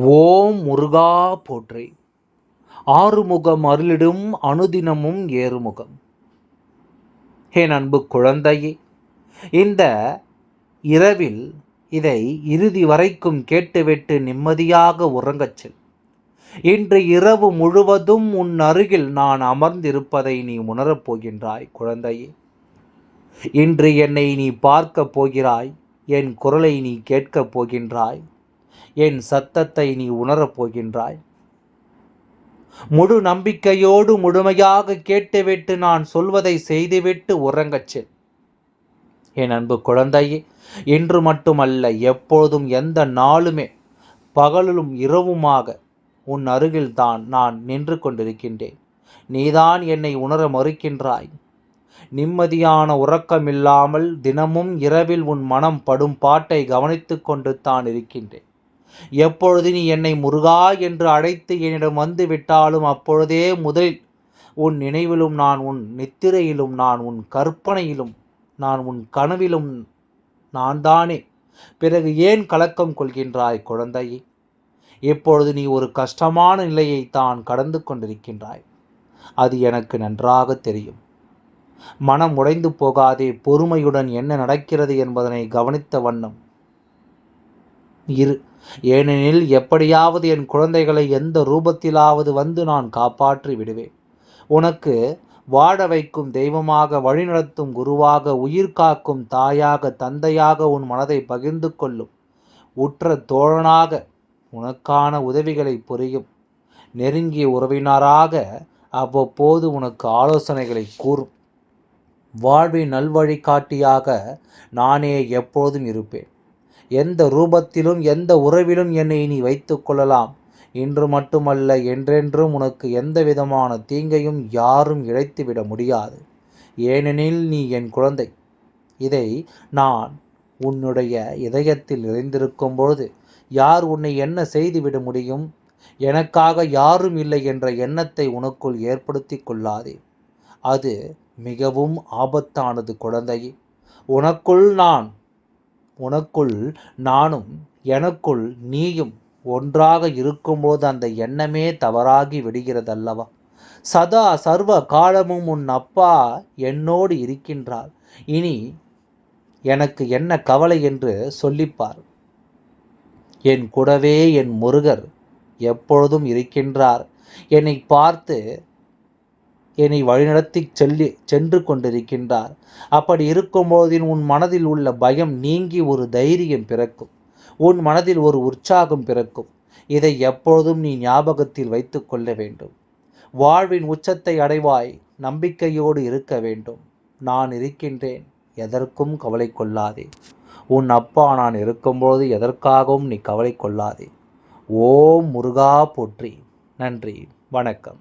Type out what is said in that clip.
ஓம் முருகா போற்றி. ஆறுமுகம் அருளிடும் அனுதினமும் ஏறுமுகம். என் அன்பு குழந்தையே இந்த இரவில் இதை இறுதி வரைக்கும் கேட்டுவிட்டு நிம்மதியாக உறங்கச் செல். இன்று இரவு முழுவதும் உன் அருகில் நான் அமர்ந்திருப்பதை நீ உணரப் போகின்றாய் குழந்தையே. இன்று என்னை நீ பார்க்கப் போகிறாய் என் குரலை நீ கேட்கப் போகின்றாய். என் சத்தத்தை நீ உணரப் போகின்றாய். முழு நம்பிக்கையோடு முழுமையாக கேட்டுவிட்டு நான் சொல்வதை செய்துவிட்டு உறங்கச் செல். என் அன்பு குழந்தையே இன்று மட்டுமல்ல எப்பொழுதும் எந்த நாளுமே பகலிலும் இரவுமாக உன் அருகில்தான் நான் நின்று கொண்டிருக்கின்றேன். நீதான் என்னை உணர மறுக்கின்றாய். நிம்மதியான உறக்கமில்லாமல் தினமும் இரவில் உன் மனம் படும் பாட்டை கவனித்து கொண்டு தான் இருக்கின்றேன். எப்பொழுது நீ என்னை முருகா என்று அழைத்து என்னிடம் வந்து விட்டாலும் அப்பொழுதே முதலில் உன் நினைவிலும் நான் உன் நித்திரையிலும் நான் உன் கற்பனையிலும் நான் உன் கனவிலும் நான் தானே. பிறகு ஏன் கலக்கம் கொள்கின்றாய் குழந்தையே? இப்பொழுது நீ ஒரு கஷ்டமான நிலையை தான் கடந்து கொண்டிருக்கின்றாய். அது எனக்கு நன்றாக தெரியும். மனம் உடைந்து போகாதே பொறுமையுடன் என்ன நடக்கிறது என்பதனை கவனித்த வண்ணம். இரு ஏனெனில் எப்படியாவது என் குழந்தைகளை எந்த ரூபத்திலாவது வந்து நான் காப்பாற்றி விடுவேன். உனக்கு வாழ வைக்கும் தெய்வமாக வழிநடத்தும் குருவாக உயிர் காக்கும் தாயாக தந்தையாக உன் மனதை பகிர்ந்து கொள்ளும். உற்ற தோழனாக உனக்கான உதவிகளை புரியும். நெருங்கிய உறவினராக அவ்வப்போது உனக்கு ஆலோசனைகளை கூறும். வாழ்வின் நல்வழிகாட்டியாக நானே எப்போதும் இருப்பேன். எந்த ரூபத்திலும் எந்த உறவிலும் என்னை நீ வைத்து கொள்ளலாம். இன்று மட்டுமல்ல என்றென்றும் உனக்கு எந்த விதமான தீங்கையும் யாரும் இழைத்துவிட முடியாது. ஏனெனில் நீ என் குழந்தை. இதை நான் உன்னுடைய இதயத்தில் நிறைந்திருக்கும் பொழுது யார் உன்னை என்ன செய்துவிட முடியும்? எனக்காக யாரும் இல்லை என்ற எண்ணத்தை உனக்குள் ஏற்படுத்தி கொள்ளாதே. அது மிகவும் ஆபத்தானது குழந்தையே. உனக்குள் நான் உனக்குள் நானும் எனக்குள் நீயும் ஒன்றாக இருக்கும்போது அந்த எண்ணமே தவறாகி விடுகிறதல்லவா? சதா சர்வ காலமும் உன் அப்பா என்னோடு இருக்கின்றார். இனி எனக்கு என்ன கவலை என்று சொல்லிப்பார். என் கூடவே என் முருகர் எப்பொழுதும் இருக்கின்றார். என்னை பார்த்து என்னை வழிநடத்தி செல்லி சென்று கொண்டிருக்கின்றார். அப்படி இருக்கும்போதின் உன் மனதில் உள்ள பயம் நீங்கி ஒரு தைரியம் பிறக்கும். உன் மனதில் ஒரு உற்சாகம் பிறக்கும். இதை எப்பொழுதும் நீ ஞாபகத்தில் வைத்து கொள்ள வேண்டும். வாழ்வின் உச்சத்தை அடைவாய் நம்பிக்கையோடு இருக்க வேண்டும். நான் இருக்கின்றேன் எதற்கும் கவலை கொள்ளாதே. உன் அப்பா நான் இருக்கும்போது எதற்காகவும் நீ கவலை கொள்ளாதே. ஓம் முருகா போற்றி. நன்றி வணக்கம்.